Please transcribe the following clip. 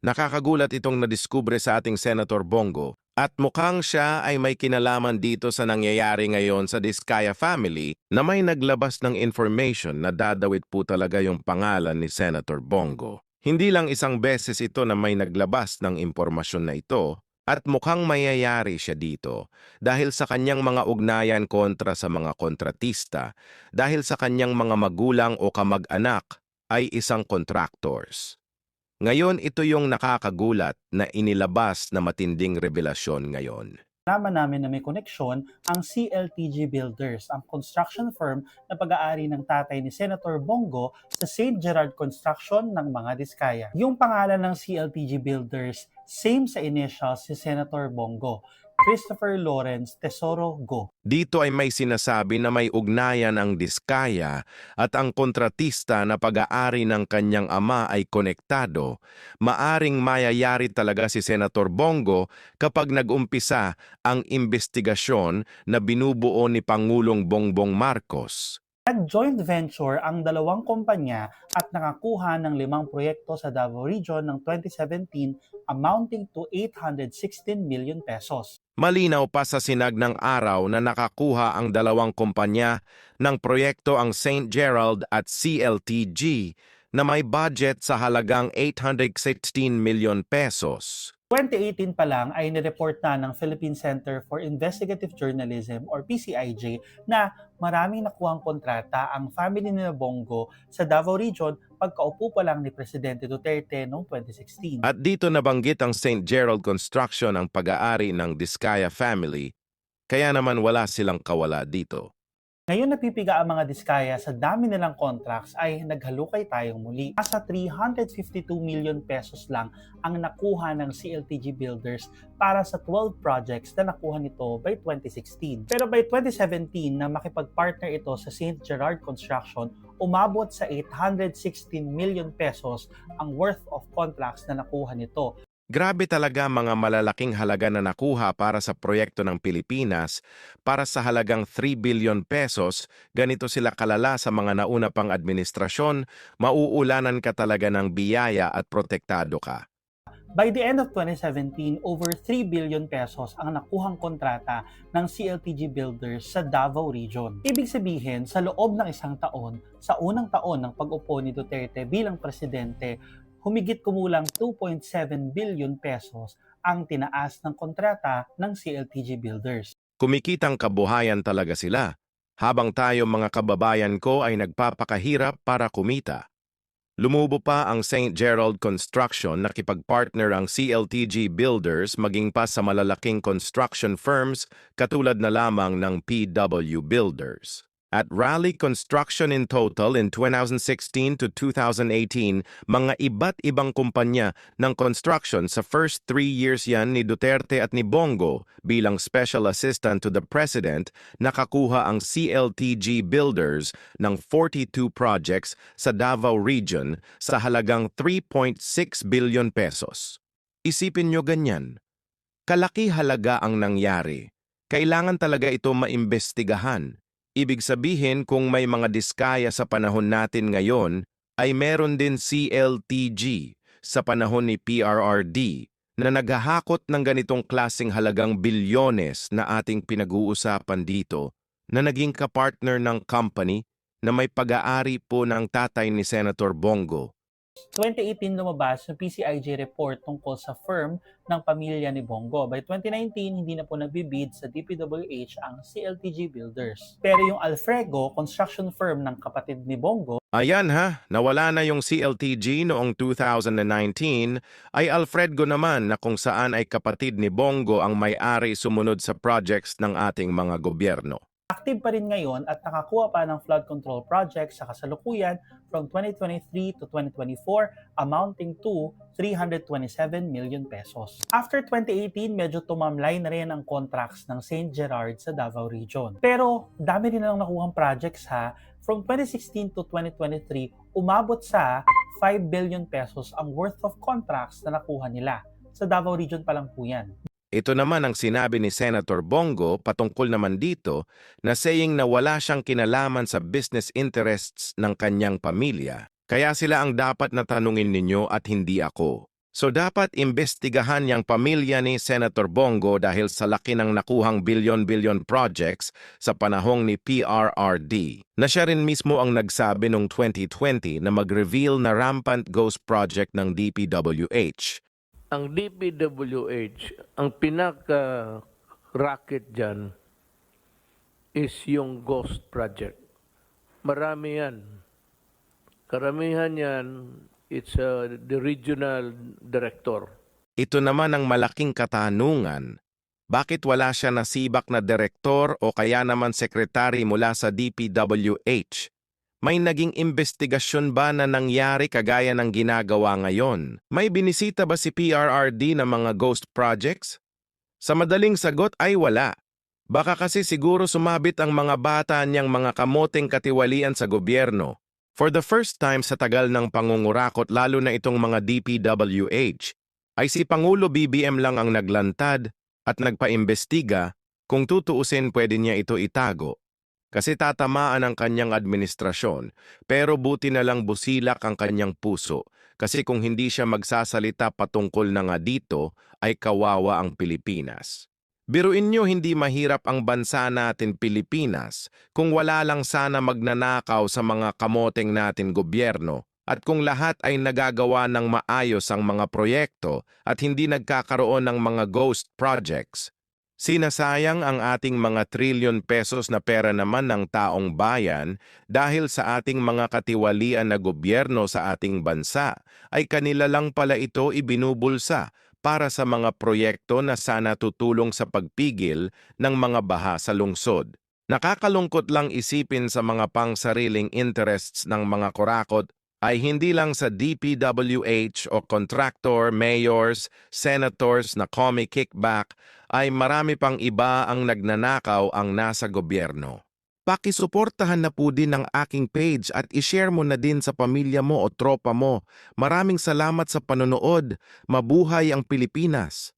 Nakakagulat itong nadiskubre sa ating Senator Bongo at mukhang siya ay may kinalaman dito sa nangyayari ngayon sa Diskaya family na may naglabas ng information na dadawit po talaga yung pangalan ni Senator Bongo. Hindi lang isang beses ito na may naglabas ng impormasyon na ito at mukhang mayayari siya dito dahil sa kanyang mga ugnayan kontra sa mga kontratista, dahil sa kanyang mga magulang o kamag-anak ay isang contractors. Ngayon ito yung nakakagulat na inilabas na matinding revelasyon ngayon. Nalaman namin na may koneksyon ang CLTG Builders, ang construction firm na pag-aari ng tatay ni Senator Bongo sa St. Gerard Construction ng mga Diskaya. Yung pangalan ng CLTG Builders, same sa initials si Senator Bongo, Christopher Lawrence Tesoro Go. Dito ay may sinasabi na may ugnayan ang diskaya at ang kontratista na pag-aari ng kanyang ama ay konektado, maaring mayayari talaga si Senator Bongo kapag nag-umpisa ang investigasyon na binubuo ni Pangulong Bongbong Marcos. Nag-joint venture ang dalawang kumpanya at nakakuha ng limang proyekto sa Davao Region ng 2017 amounting to 816 million pesos. Malinaw pa sa sinag ng araw na nakakuha ang dalawang kumpanya ng proyekto ang St. Gerald at CLTG na may budget sa halagang 816 million pesos. 2018 pa lang ay nireport na ng Philippine Center for Investigative Journalism or PCIJ na maraming nakuhang kontrata ang family ni Bongo sa Davao Region pagkaupo pa lang ni Presidente Duterte noong 2016. At dito nabanggit ang St. Gerald Construction ang pag-aari ng Diskaya family, kaya naman wala silang kawala dito. Ngayon napipiga ang mga diskaya sa dami nilang contracts ay naghalukay tayong muli. Nasa 352 million pesos lang ang nakuha ng CLTG Builders para sa 12 projects na nakuha nito by 2016. Pero by 2017 na makipag-partner ito sa St. Gerard Construction, umabot sa 816 million pesos ang worth of contracts na nakuha nito. Grabe talaga mga malalaking halaga na nakuha para sa proyekto ng Pilipinas para sa halagang 3 billion pesos, ganito sila kalala sa mga nauna pang administrasyon, mauulanan ka talaga ng biyaya at protektado ka. By the end of 2017, over 3 billion pesos ang nakuhang kontrata ng CLTG Builders sa Davao Region. Ibig sabihin, sa loob ng isang taon, sa unang taon ng pag-upo ni Duterte bilang presidente, humigit kumulang 2.7 billion pesos ang tinaas ng kontrata ng CLTG Builders. Kumikitang kabuhayan talaga sila, habang tayo mga kababayan ko ay nagpapakahirap para kumita. Lumubo pa ang St. Gerald Construction nakipag-partner ang CLTG Builders maging pa sa malalaking construction firms katulad na lamang ng PW Builders. At Raleigh Construction in total in 2016 to 2018, mga iba't ibang kumpanya ng construction sa first three years yan ni Duterte at ni Bongo bilang Special Assistant to the President, nakakuha ang CLTG Builders ng 42 projects sa Davao Region sa halagang 3.6 billion pesos. Isipin nyo ganyan. Kalaki halaga ang nangyari. Kailangan talaga ito maimbestigahan. Ibig sabihin kung may mga diskaya sa panahon natin ngayon, ay meron din CLTG sa panahon ni PRRD na naghahakot ng ganitong klasing halagang bilyones na ating pinag-uusapan dito na naging kapartner ng company na may pag-aari po ng tatay ni Senator Bongo. 2018 lumabas yung PCIJ report tungkol sa firm ng pamilya ni Bongo. By 2019, hindi na po nagbibid sa DPWH ang CLTG Builders. Pero yung Alfrego, construction firm ng kapatid ni Bongo, Ayan ha, nawala na yung CLTG noong 2019, ay Alfredgo naman na kung saan ay kapatid ni Bongo ang may-ari sumunod sa projects ng ating mga gobyerno. Active pa rin ngayon at nakakuha pa ng flood control project sa kasalukuyan from 2023 to 2024 amounting to 327 million pesos. After 2018, medyo tumamlay na rin ang contracts ng St. Gerard sa Davao Region. Pero dami rin lang nakuhang projects ha. From 2016 to 2023, umabot sa 5 billion pesos ang worth of contracts na nakuha nila. Sa Davao Region pa lang po yan. Ito naman ang sinabi ni Senator Bongo patungkol naman dito na saying na wala siyang kinalaman sa business interests ng kanyang pamilya. Kaya sila ang dapat na tanungin ninyo at hindi ako. So dapat imbestigahan yang pamilya ni Senator Bongo dahil sa laki ng nakuhang bilyon-bilyon projects sa panahong ni PRRD. Na siya rin mismo ang nagsabi noong 2020 na mag-reveal na rampant ghost project ng DPWH. Ang DPWH, ang pinaka-racket dyan is yung Ghost Project. Marami yan. Karamihan yan, it's uh, the regional director. Ito naman ang malaking katanungan. Bakit wala siya nasibak na direktor o kaya naman sekretary mula sa DPWH? May naging investigasyon ba na nangyari kagaya ng ginagawa ngayon? May binisita ba si PRRD ng mga ghost projects? Sa madaling sagot ay wala. Baka kasi siguro sumabit ang mga bata niyang mga kamoteng katiwalian sa gobyerno. For the first time sa tagal ng pangungurakot lalo na itong mga DPWH, ay si Pangulo BBM lang ang naglantad at nagpaimbestiga kung tutuusin pwede niya ito itago. Kasi tatamaan ang kanyang administrasyon, pero buti na lang busilak ang kanyang puso kasi kung hindi siya magsasalita patungkol na nga dito, ay kawawa ang Pilipinas. Biruin nyo hindi mahirap ang bansa natin Pilipinas kung wala lang sana magnanakaw sa mga kamoteng natin gobyerno at kung lahat ay nagagawa ng maayos ang mga proyekto at hindi nagkakaroon ng mga ghost projects. Sinasayang ang ating mga trilyon pesos na pera naman ng taong bayan dahil sa ating mga katiwalian na gobyerno sa ating bansa ay kanila lang pala ito ibinubulsa para sa mga proyekto na sana tutulong sa pagpigil ng mga baha sa lungsod. Nakakalungkot lang isipin sa mga pangsariling interests ng mga kurakot ay hindi lang sa DPWH o contractor, mayors, senators na comic kickback ay marami pang iba ang nagnanakaw ang nasa gobyerno. Pakisuportahan na po din ang aking page at ishare mo na din sa pamilya mo o tropa mo. Maraming salamat sa panonood. Mabuhay ang Pilipinas!